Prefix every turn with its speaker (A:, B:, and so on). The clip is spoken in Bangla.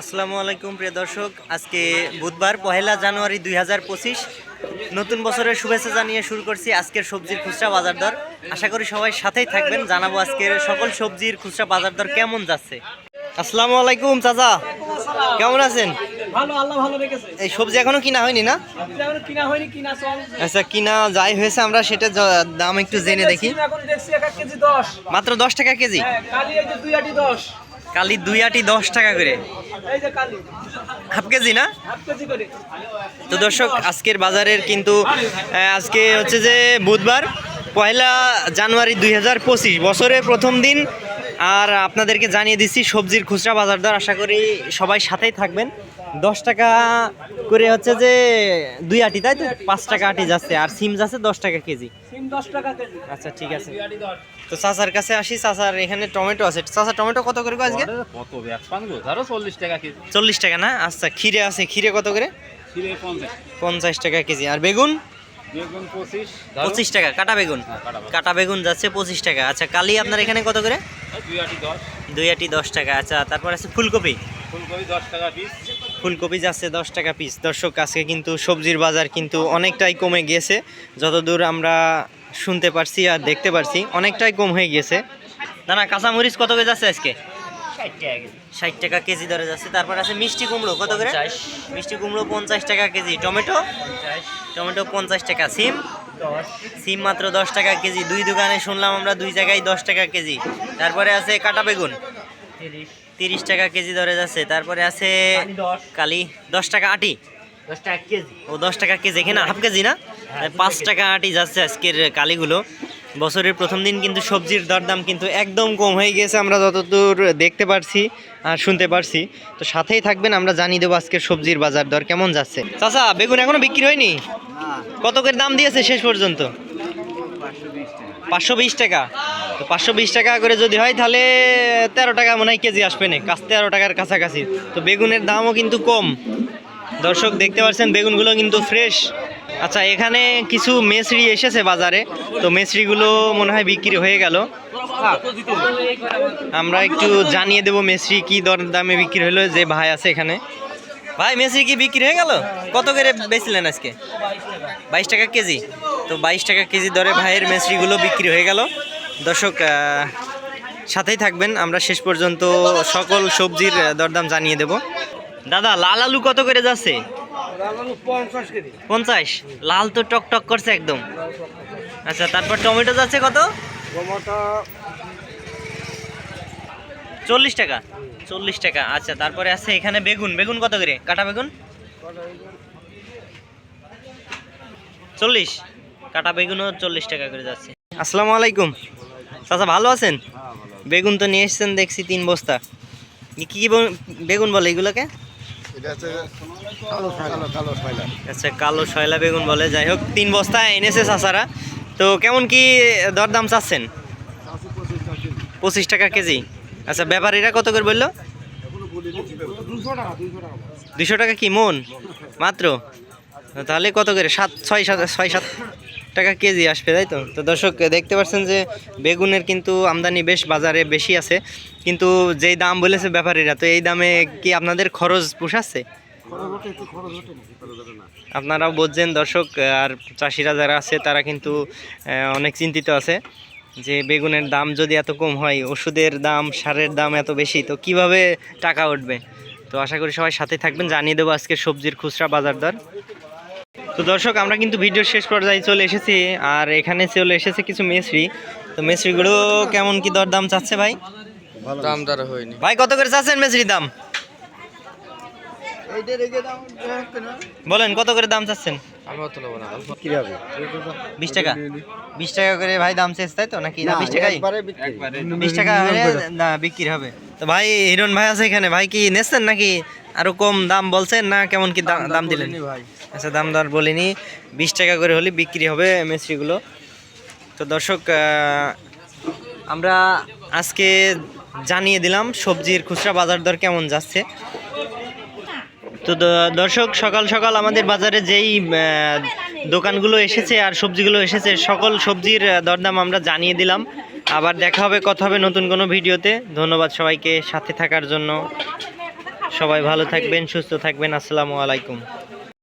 A: আসসালামু আলাইকুম প্রিয় দর্শক। আজকে বুধবার পহেলা জানুয়ারি দুই হাজার পঁচিশ। নতুন বছরের শুভেচ্ছা জানিয়ে শুরু করছি আজকের সবজির খুচরা বাজার দর। আশা করি সবাই সাথেই থাকবেন। জানাব আজকের সকল সবজির খুচরা বাজার দর কেমন যাচ্ছে। আসসালামু আলাইকুম চাচা। কেমন আছেন? এই সবজি এখনও কিনা হয়নি না? আচ্ছা কিনা যাই হয়েছে আমরা সেটা দাম একটু জেনে দেখি। মাত্র দশ টাকা কেজি?
B: হ্যাঁ কালি দুই আটি দশ
A: টাকা করে। হাফ কেজি না? তো দর্শক আজকের বাজারের কিন্তু আজকে হচ্ছে যে বুধবার পয়লা জানুয়ারি দুই হাজার পঁচিশ বছরের প্রথম দিন। আর আপনাদেরকে জানিয়ে দিচ্ছি সবজির খুচরা বাজার দর আশা করি সবাই সাথেই থাকবেন। দশ টাকা করে হচ্ছে যে দুই আটি তাই তো? পাঁচ টাকা আটি যাচ্ছে আর সিম যাচ্ছে দশ টাকা কেজি। আচ্ছা ঠিক আছে। তো চাচার কাছে আসি চাচার এখানে টমেটো আছে। চাচা টমেটো কত করে আজকে?
C: চল্লিশ টাকা কেজি।
A: চল্লিশ টাকা না? আচ্ছা ক্ষীরে আছে ক্ষীরে কত করে?
C: পঞ্চাশ।
A: টাকা কেজি। আর বেগুন?
C: পঁচিশ।
A: টাকা কাটা বেগুন?
C: হ্যাঁ, কাটা বেগুন।
A: যাচ্ছে পঁচিশ টাকা। আচ্ছা কালি আপনার এখানে কত করে?
C: দুই আটি দশ।
A: দুই আটি দশ টাকা আচ্ছা তারপর আছে ফুলকপি।
C: ফুলকপি দশ টাকা পিস
A: ফুলকপি যাচ্ছে দশ টাকা পিস দর্শক আজকে কিন্তু সবজির বাজার কিন্তু অনেকটাই কমে গিয়েছে যতদূর আমরা শুনতে পারছি আর দেখতে পারছি অনেকটাই কম হয়ে গিয়েছে না না কাঁচামরিচ কত করে যাচ্ছে আজকে? ষাট টাকা কেজি। ধরে যাচ্ছে। তারপর আছে মিষ্টি কুমড়ো কত করে? মিষ্টি কুমড়ো পঞ্চাশ টাকা কেজি। টমেটো? টমেটো পঞ্চাশ টাকা। সিম? সিম মাত্র দশ টাকা কেজি। দুই দোকানে শুনলাম আমরা দুই জায়গায় দশ টাকা কেজি। তারপরে আছে কাটা বেগুন। তিরিশ টাকা কেজি ধরে যাচ্ছে। তারপরে আছে কালি দশ টাকা আটি।
B: দশ টাকা কেজি।
A: ও দশ টাকা কেজি এখানে হাফ কেজি না? পাঁচ টাকা আটি যাচ্ছে আজকের কালিগুলো। বছরের প্রথম দিন কিন্তু সবজির দরদাম কিন্তু একদম কম হয়ে গেছে আমরা যতদূর দেখতে পারছি আর শুনতে পারছি। তো সাথেই থাকবেন আমরা জানিয়ে দেবো আজকের সবজির বাজার দর কেমন যাচ্ছে। চাচা বেগুন এখনও বিক্রি হয়নি? কত করে দাম দিয়েছে শেষ পর্যন্ত? পাঁচশো বিশ টাকা। তো পাঁচশো বিশ টাকা করে যদি হয় তাহলে তেরো টাকা মনে হয় কেজি আসবে না। কাছ তেরো টাকার কাছাকাছি। তো বেগুনের দামও কিন্তু কম। দর্শক দেখতে পাচ্ছেন, বেগুনগুলো কিন্তু ফ্রেশ আচ্ছা এখানে কিছু মেসরি এসেছে বাজারে। তো মেসরিগুলো মনে হয় বিক্রি হয়ে গেল। আমরা একটু জানিয়ে দেবো মেসরি কি দর দামে বিক্রি হলো, যে ভাই আছে এখানে। ভাই, মেসরি কি বিক্রি হয়ে গেল? কত করে বেচলেন আজকে? বাইশ টাকা কেজি। তো বাইশ টাকা কেজি দরে ভাইয়ের মেসরিগুলো বিক্রি হয়ে গেল। দর্শক সাথেই থাকবেন। আমরা শেষ পর্যন্ত সকল সবজির দরদাম জানিয়ে দেব। দাদা লাল আলু কত করে যাচ্ছে?
B: পঞ্চাশ
A: লাল তো টক টক করছে একদম। আচ্ছা তারপর টমেটো যাচ্ছে কত? চল্লিশ টাকা। চল্লিশ টাকা। আচ্ছা তারপরে আছে এখানে বেগুন। বেগুন কত করে? কাটা বেগুন? চল্লিশ। কাটা বেগুনও চল্লিশ টাকা করে যাচ্ছে। আসসালামু আলাইকুম। চাচা ভালো আছেন? বেগুন তো নিয়ে এসেছেন দেখছি তিন বস্তা। কি কি বেগুন বলে এগুলোকে? আচ্ছা কালো শয়লা বেগুন বলে যাই হোক তিন বস্তা এনেছে চাচারা। তো কেমন কি দরদাম চাচ্ছেন? পঁচিশ টাকা কেজি। আচ্ছা ব্যাপারীরা কত করে বলল? দুশো টাকা কি মন? মাত্র? তাহলে কত করে? সাত ছয় সাত ছয় সাত টাকা কেজি আসবে তাই তো? তো দর্শক দেখতে পাচ্ছেন যে বেগুনের কিন্তু আমদানি বেশ বাজারে বেশি আছে। কিন্তু যেই দাম বলেছে ব্যাপারীরা তো এই দামে কি আপনাদের খরচ পোষাচ্ছে? আপনারাও বুঝছেন দর্শক আর চাষিরা যারা আছে তারা কিন্তু অনেক চিন্তিত আছে যে বেগুনের দাম যদি এত কম হয় ওষুধের দাম সারের দাম এত বেশি তো কীভাবে টাকা উঠবে? তো আশা করি সবাই সাথে থাকবেন। জানিয়ে দেবো আজকে সবজির খুচরা বাজার দর। তো দর্শক আমরা কিন্তু ভিডিওর শেষ পর্যায়ে চলে এসেছি আর এখানে চলে এসেছে কিছু মেসরি তো মেসরিগুলো কেমন কি দর দাম চাচ্ছে ভাই?
D: দাম দর হয়নি।
A: ভাই কত করে চাচ্ছেন মেসরির দাম? বলেন কত করে দাম চাচ্ছেন? বিশ টাকা। বিশ টাকা করে ভাই দাম শেষ তাই তো? নাকি না বিশ টাকাই? বিশ টাকা হলে না বিক্রি হবে। তো ভাই হিরণ ভাই আছে এখানে। ভাই কি নেছেন নাকি? আরও কম দাম বলছেন না কেমন কি দাম দাম দিলেন? আচ্ছা দাম দর বলিনি। বিশ টাকা করে হলে বিক্রি হবে মিস্ত্রিগুলো তো দর্শক আমরা আজকে জানিয়ে দিলাম সবজির খুচরা বাজার দর কেমন যাচ্ছে। তো দর্শক, সকাল সকাল আমাদের বাজারে যেই দোকানগুলো এসেছে আর সবজিগুলো এসেছে, সকল সবজির দরদাম আমরা জানিয়ে দিলাম। আবার দেখা হবে, কথা হবে নতুন কোনো ভিডিওতে। ধন্যবাদ সবাইকে সাথে থাকার জন্য। সবাই ভালো থাকবেন, সুস্থ থাকবেন। আসসালামু আলাইকুম।